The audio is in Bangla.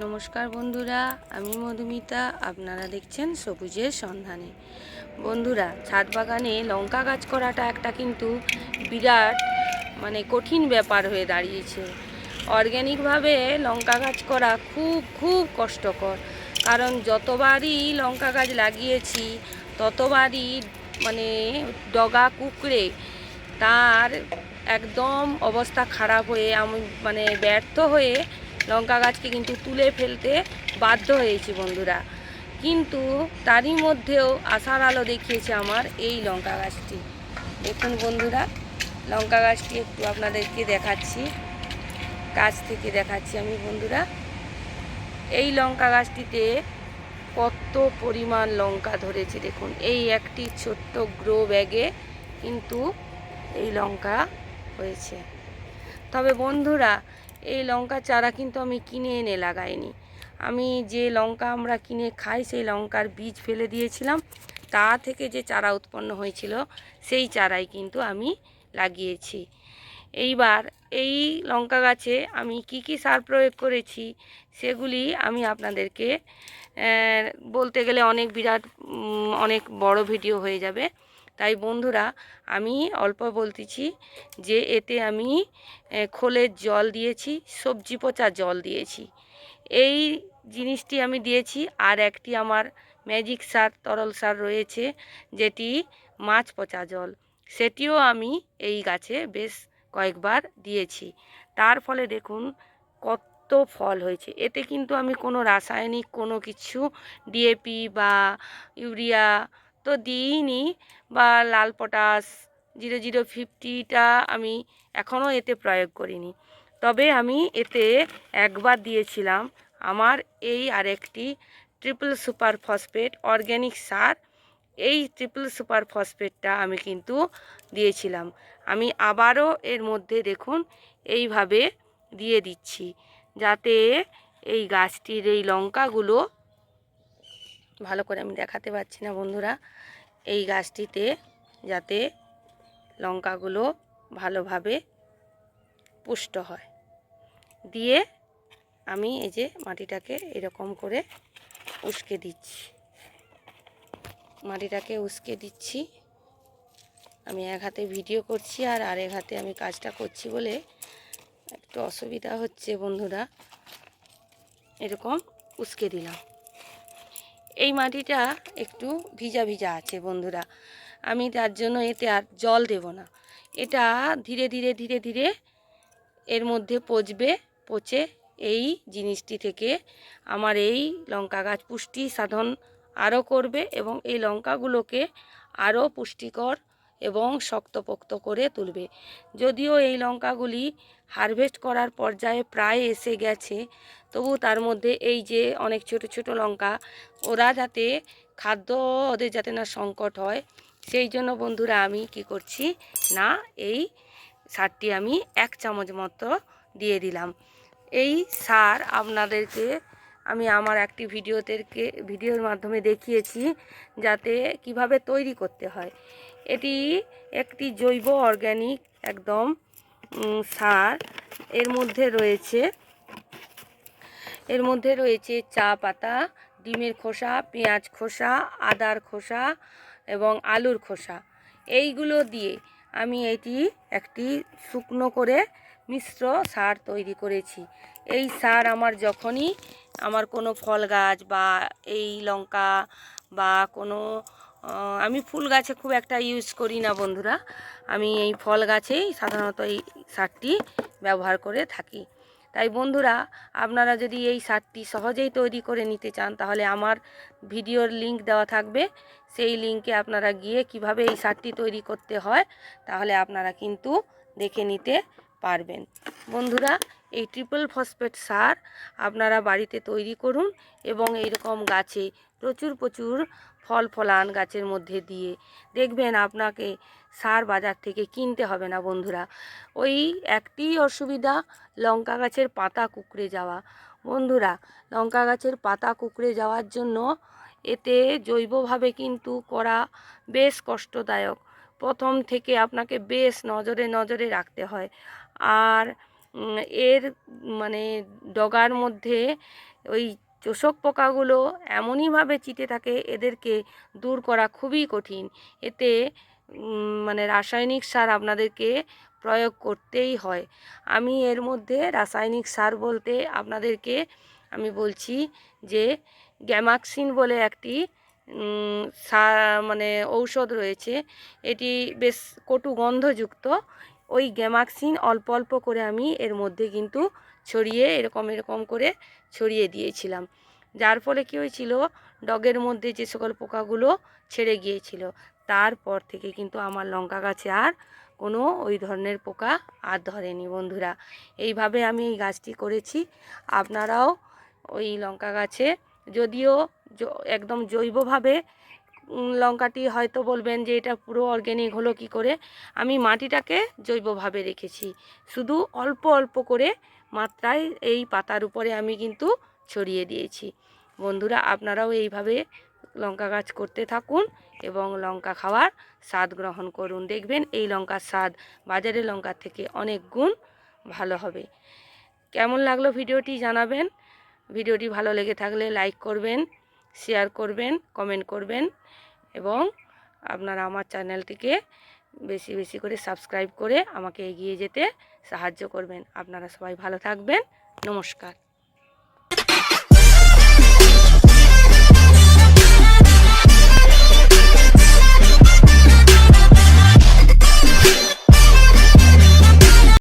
নমস্কার বন্ধুরা, আমি মধুমিতা, আপনারা দেখছেন সবুজের সন্ধানে। বন্ধুরা, ছাদ বাগানে লঙ্কা গাছ করাটা একটা কিন্তু বিরাট মানে কঠিন ব্যাপার হয়ে দাঁড়িয়েছে। অর্গ্যানিকভাবে লঙ্কা গাছ করা খুব খুব কষ্টকর। কারণ যতবারই লঙ্কা গাছ লাগিয়েছি, ততবারই মানে ডগা কুকড়ে তার একদম অবস্থা খারাপ হয়ে আমি মানে ব্যর্থ হয়ে লঙ্কা গাছকে কিন্তু তুলে ফেলতে বাধ্য হয়েছি বন্ধুরা। কিন্তু তারই মধ্যেও আশার আলো দেখিয়েছে আমার এই লঙ্কা গাছটি। দেখুন বন্ধুরা, লঙ্কা গাছটি একটু আপনাদেরকে দেখাচ্ছি। কাছ থেকে দেখাচ্ছি আমি বন্ধুরা। এই লঙ্কা গাছটিতে কত পরিমাণ লঙ্কা ধরেছে দেখুন। এই একটি ছোট্ট গ্রো ব্যাগে কিন্তু এই লঙ্কা হয়েছে। তবে বন্ধুরা, এই লঙ্কা চারা কিন্তু আমি কিনে এনে লাগাইনি। আমি যে লঙ্কা আমরা কিনে খাই, সেই লঙ্কার বীজ ফেলে দিয়েছিলাম। তা থেকে যে চারা উৎপন্ন হয়েছিল, সেই চারাই কিন্তু আমি লাগিয়েছি। এইবার এই লঙ্কা গাছে আমি কি কি সার প্রয়োগ করেছি, সেগুলি আমি আপনাদেরকে বলতে গেলে অনেক বিরাট অনেক বড় ভিডিও হয়ে যাবে। তাই বন্ধুরা, আমি অল্প বলতেছি যে এতে আমি খোলের জল দিয়েছি, সবজি পচা জল দিয়েছি। এই জিনিসটি আমি দিয়েছি আর একটি আমার ম্যাজিক সার তরল সার রয়েছে, যেটি মাছ পচা জল। সেটিও আমি এই গাছে বেশ কয়েকবার দিয়েছি। তার ফলে দেখুন কত ফল হয়েছে। এতে কিন্তু আমি কোনো রাসায়নিক কোনো কিছু ডিএপি বা ইউরিয়া তো দিইনি বা লাল পটাশ, জিরো জিরো ফিফটিটা আমি এখনও এতে প্রয়োগ করিনি। তবে আমি এতে একবার দিয়েছিলাম। আমার এই আরেকটি ট্রিপল সুপার ফসফেট অর্গ্যানিক সার, এই ট্রিপল সুপার ফসফেটটা আমি কিন্তু দিয়েছিলাম। আমি আবারও এর মধ্যে দেখুন এইভাবে দিয়ে দিচ্ছি, যাতে এই গাছটির এই লঙ্কাগুলো ভালো করে আমি দেখাতে পারছি না বন্ধুরা। এই গাছটিতে যাতে লঙ্কাগুলো ভালোভাবে পুষ্ট হয়। দিয়ে আমি এই যে মাটিটাকে এরকম করে উস্কে দিচ্ছি। মাটিটাকে উস্কে দিচ্ছি। আমি এক হাতে ভিডিও করছি আর আরেক হাতে আমি কাজটা করছি বলে একটু অসুবিধা হচ্ছে বন্ধুরা। এরকম উস্কে দিলাম। এই মাটিটা একটু ভিজা ভিজা আছে বন্ধুরা। আমি তার জন্য এতে আর জল দেব না। এটা ধীরে ধীরে ধীরে ধীরে এর মধ্যে পচবে, পচে এই জিনিসটি থেকে আমার এই লঙ্কা গাছ পুষ্টি সাধন আরও করবে এবং এই লঙ্কাগুলোকে আরও পুষ্টিকর এবং শক্তপোক্ত করে তুলবে। যদিও এই লঙ্কাগুলি হারভেস্ট করার পর্যায়ে প্রায় এসে গেছে, তবু তার মধ্যে এই যে অনেক ছোট ছোট লঙ্কা, ওরা যাতে খাদ্য ওদের যাতে না সংকট হয়, সেই জন্য বন্ধুরা আমি কি করছি, না, এই সারটি আমি এক চামচ মতো দিয়ে দিলাম। এই সার আপনাদেরকে আমি আমার একটি ভিডিওদেরকে, ভিডিওর মাধ্যমে দেখিয়েছি যাতে কীভাবে তৈরি করতে হয়। এটি একটি জৈব অর্গ্যানিক একদম সার। এর মধ্যে রয়েছে, এর মধ্যে রয়েছে চা পাতা, ডিমের খোসা, পেঁয়াজ খোসা, আদার খোসা এবং আলুর খোসা। এইগুলো দিয়ে আমি এটি একটি শুকনো করে মিশ্র সার তৈরি করেছি। এই সার আমার যখনই আমার কোনো ফল গাছ বা এই লঙ্কা বা কোনো আমি ফুল গাছে খুব একটা ইউজ করি না বন্ধুরা। আমি এই ফল গাছেই সাধারণত এই সারটি ব্যবহার করে থাকি। তাই বন্ধুরা, আপনারা যদি এই সারটি সহজেই তৈরি করে নিতে চান, তাহলে আমার ভিডিওর লিংক দেওয়া থাকবে। সেই লিংকে আপনারা গিয়ে কীভাবে এই সারটি তৈরি করতে হয়, তাহলে আপনারা কিন্তু দেখে নিতে পারবেন। বন্ধুরা, এই ট্রিপল ফসফেট সার আপনারা বাড়িতে তৈরি করুন এবং এইরকম গাছে প্রচুর প্রচুর ফল ফলান গাছের মধ্যে দিয়ে। দেখবেন আপনাকে সার বাজার থেকে কিনতে হবে না বন্ধুরা। ওই একটি অসুবিধা, লঙ্কা গাছের পাতা কুকড়ে যাওয়া। বন্ধুরা, লঙ্কা গাছের পাতা কুকড়ে যাওয়ার জন্য এতে জৈবভাবে কিন্তু করা বেশ কষ্টদায়ক। প্রথম থেকে আপনাকে বেশ নজরে নজরে রাখতে হয়। আর এর মানে ডগার মধ্যে ওই চোষক পোকাগুলো এমনইভাবে চিটে থাকে এদেরকে দূর করা খুবই কঠিন। এতে মানে রাসায়নিক সার আপনাদেরকে প্রয়োগ করতেই হয়। আমি এর মধ্যে রাসায়নিক সার বলতে আপনাদেরকে আমি বলছি যে, গ্যামাক্সিন বলে একটি মানে ঔষধ রয়েছে। এটি বেশ কটু গন্ধযুক্ত। ওই গ্যামাক্সিন অল্প অল্প করে আমি এর মধ্যে কিন্তু ছড়িয়ে এরকম এরকম করে ছড়িয়ে দিয়েছিলাম। যার ফলে কী হয়েছিল, ডগের মধ্যে যে সকল পোকাগুলো ছেড়ে গিয়েছিল, তারপর থেকে কিন্তু আমার লঙ্কা গাছে আর কোনো ওই ধরনের পোকা আর ধরেনি বন্ধুরা। এইভাবে আমি এই গাছটি করেছি। আপনারাও ওই লঙ্কা গাছে যদিও একদম জৈবভাবে লঙ্কাটি হয়তো বলবেন যে এটা পুরো অর্গ্যানিক হলো কি করে, আমি মাটিটাকে জৈবভাবে রেখেছি। শুধু অল্প অল্প করে মাত্রায় এই পাতার উপরে আমি কিন্তু ছড়িয়ে দিয়েছি। বন্ধুরা, আপনারাও এইভাবে লঙ্কা গাছ করতে থাকুন এবং লঙ্কা খাওয়ার স্বাদ গ্রহণ করুন। দেখবেন এই লঙ্কার স্বাদ বাজারের লঙ্কার থেকে অনেক গুণ ভালো হবে। কেমন লাগল ভিডিওটি জানাবেন। ভিডিওটি ভালো লেগে থাকলে লাইক করবেন, শেয়ার করবেন, কমেন্ট করবেন এবং আপনারা আমার চ্যানেলটিকে বেশি বেশি করে সাবস্ক্রাইব করে আমাকে এগিয়ে যেতে সাহায্য করবেন। আপনারা সবাই ভালো থাকবেন। নমস্কার।